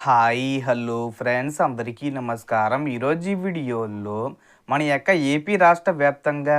Hi hello friends. అందరికీ నమస్కారం. ఈరోజు ఈ వీడియోలో మన యొక్క ఏపీ రాష్ట్ర వ్యాప్తంగా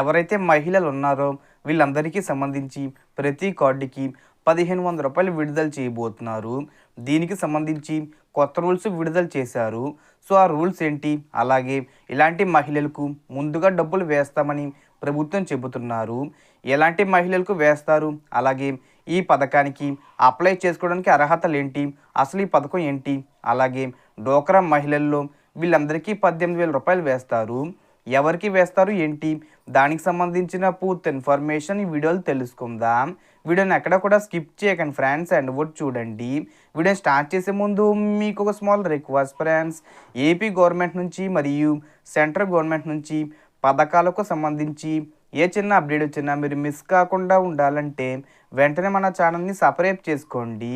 ఎవరైతే మహిళలు ఉన్నారో వీళ్ళందరికీ సంబంధించి ప్రతి కార్డుకి పదిహేను వందల రూపాయలు విడుదల చేయబోతున్నారు. దీనికి సంబంధించి కొత్త రూల్స్ విడుదల చేశారు. సో ఆ రూల్స్ ఏంటి? అలాగే ఇలాంటి మహిళలకు ముందుగా డబ్బులు వేస్తామని ప్రభుత్వం చెబుతున్నారు. ఎలాంటి మహిళలకు వేస్తారు? అలాగే ఈ పథకానికి అప్లై చేసుకోవడానికి అర్హతలు ఏంటి? అసలు ఈ పథకం ఏంటి? అలాగే డోక్రా మహిళల్లో వీళ్ళందరికీ పద్దెనిమిది వేల రూపాయలు వేస్తారు. ఎవరికి వేస్తారు ఏంటి? దానికి సంబంధించిన పూర్తి ఇన్ఫర్మేషన్ ఈ వీడియోలు తెలుసుకుందాం. వీడియోని ఎక్కడ కూడా స్కిప్ చేయకండి ఫ్రెండ్స్ అండ్ ఒకటి చూడండి. వీడియో స్టార్ట్ చేసే ముందు మీకు ఒక small request friends. AP government నుంచి మరియు సెంట్రల్ గవర్నమెంట్ నుంచి పథకాలకు సంబంధించి ఏ చిన్న అప్డేట్ వచ్చినా మీరు మిస్ కాకుండా ఉండాలంటే వెంటనే మన ఛానల్ని సపరేట్ చేసుకోండి.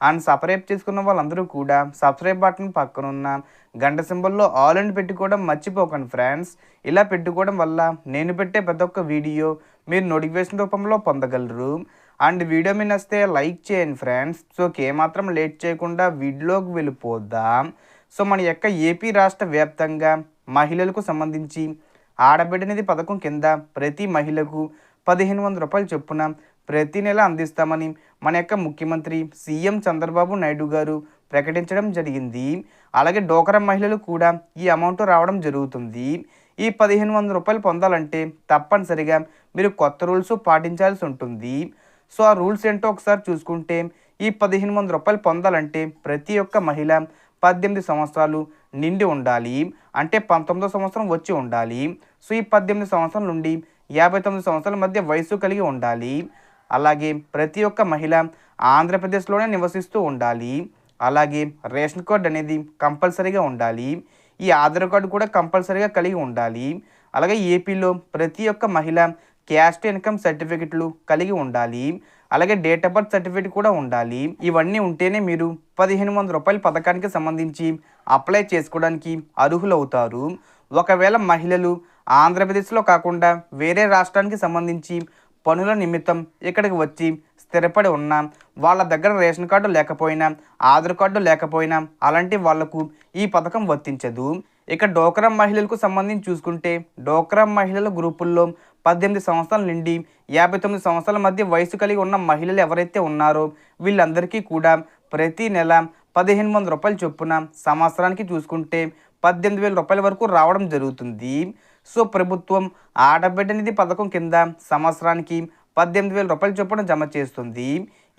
అండ్ సబ్స్క్రైబ్ చేసుకున్న వాళ్ళందరూ కూడా సబ్స్క్రైబ్ బటన్ పక్కన ఉన్న గంట సింబల్లో ఆల్ అండ్ పెట్టుకోవడం మర్చిపోకండి ఫ్రెండ్స్ ఇలా పెట్టుకోవడం వల్ల నేను పెట్టే ప్రతి ఒక్క వీడియో మీరు నోటిఫికేషన్ రూపంలో పొందగలరు. అండ్ వీడియో మీ వస్తే లైక్ చేయండి ఫ్రెండ్స్ సో ఏమాత్రం లేట్ చేయకుండా వీడియోకి వెళ్ళిపోద్దాం సో మన యొక్క ఏపీ రాష్ట్ర వ్యాప్తంగా మహిళలకు సంబంధించి ఆడబిడ్డనిధి పథకం కింద ప్రతి మహిళకు పదిహేను వందల రూపాయలు చొప్పున ప్రతి నెల అందిస్తామని మన యొక్క ముఖ్యమంత్రి సీఎం చంద్రబాబు నాయుడు గారు ప్రకటించడం జరిగింది. అలాగే డోకరా మహిళలు కూడా ఈ అమౌంట్ రావడం జరుగుతుంది. ఈ పదిహేను వందల రూపాయలు పొందాలంటే తప్పనిసరిగా మీరు కొత్త రూల్స్ పాటించాల్సి ఉంటుంది. సో ఆ రూల్స్ ఏంటో ఒకసారి చూసుకుంటే ఈ పదిహేను వందల రూపాయలు పొందాలంటే ప్రతి ఒక్క మహిళ పద్దెనిమిది సంవత్సరాలు నిండి ఉండాలి. అంటే పంతొమ్మిదో సంవత్సరం వచ్చి ఉండాలి. సో ఈ పద్దెనిమిది సంవత్సరాల నుండి యాభై తొమ్మిది సంవత్సరాల మధ్య వయసు కలిగి ఉండాలి. అలాగే ప్రతి ఒక్క మహిళ ఆంధ్రప్రదేశ్లోనే నివసిస్తూ ఉండాలి. అలాగే రేషన్ కార్డ్ అనేది కంపల్సరీగా ఉండాలి. ఈ ఆధార్ కార్డు కూడా కంపల్సరీగా కలిగి ఉండాలి. అలాగే ఏపీలో ప్రతి ఒక్క మహిళ క్యాస్ట్ ఇన్కమ్ సర్టిఫికెట్లు కలిగి ఉండాలి. అలాగే డేట్ ఆఫ్ బర్త్ సర్టిఫికేట్ కూడా ఉండాలి. ఇవన్నీ ఉంటేనే మీరు పదిహేను వందల రూపాయల పథకానికి సంబంధించి అప్లై చేసుకోవడానికి అర్హులవుతారు. ఒకవేళ మహిళలు ఆంధ్రప్రదేశ్లో కాకుండా వేరే రాష్ట్రానికి సంబంధించి పనుల నిమిత్తం ఇక్కడికి వచ్చి స్థిరపడి ఉన్న వాళ్ళ దగ్గర రేషన్ కార్డు లేకపోయినా ఆధార్ కార్డు లేకపోయినా అలాంటి వాళ్ళకు ఈ పథకం వర్తించదు. ఇక డోక్రా మహిళలకు సంబంధించి చూసుకుంటే డోక్రా మహిళల గ్రూపుల్లో పద్దెనిమిది సంవత్సరాల నుండి యాభై తొమ్మిది సంవత్సరాల మధ్య వయసు కలిగి ఉన్న మహిళలు ఎవరైతే ఉన్నారో వీళ్ళందరికీ కూడా ప్రతి నెల పదిహేను వందల రూపాయలు చొప్పున సంవత్సరానికి చూసుకుంటే పద్దెనిమిది వేల రూపాయల వరకు రావడం జరుగుతుంది. సో ప్రభుత్వం ఆడబిడ్డ నిధి పథకం కింద సంవత్సరానికి పద్దెనిమిది వేల రూపాయలు చొప్పున జమ చేస్తుంది.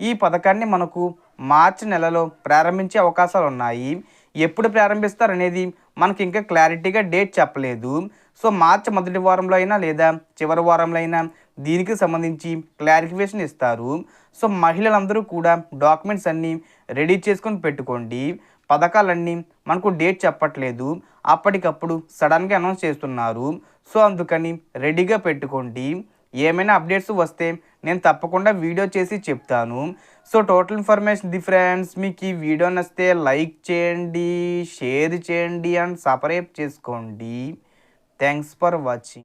ఈ పథకాన్ని మనకు మార్చి నెలలో ప్రారంభించే అవకాశాలు ఉన్నాయి. ఎప్పుడు ప్రారంభిస్తారు అనేది మనకి ఇంకా క్లారిటీగా డేట్ చెప్పలేదు. సో మార్చి మొదటి వారంలో అయినా లేదా చివరి వారంలో అయినా దీనికి సంబంధించి క్లారిఫికేషన్ ఇస్తారు. సో మహిళలందరూ కూడా డాక్యుమెంట్స్ అన్నీ రెడీ చేసుకొని పెట్టుకోండి. పథకాలన్నీ మనకు డేట్ చెప్పట్లేదు. అప్పటికప్పుడు సడన్గా అనౌన్స్ చేస్తున్నారు. సో అందుకని రెడీగా పెట్టుకోండి. ఏమైనా అప్డేట్స్ వస్తే నేను తప్పకుండా వీడియో చేసి చెప్తాను. So total information the friends మీకు ఈ వీడియో నచ్చితే లైక్ చేయండి షేర్ చేయండి అండ్ సపరేట్ చేసుకోండి. Thanks for watching.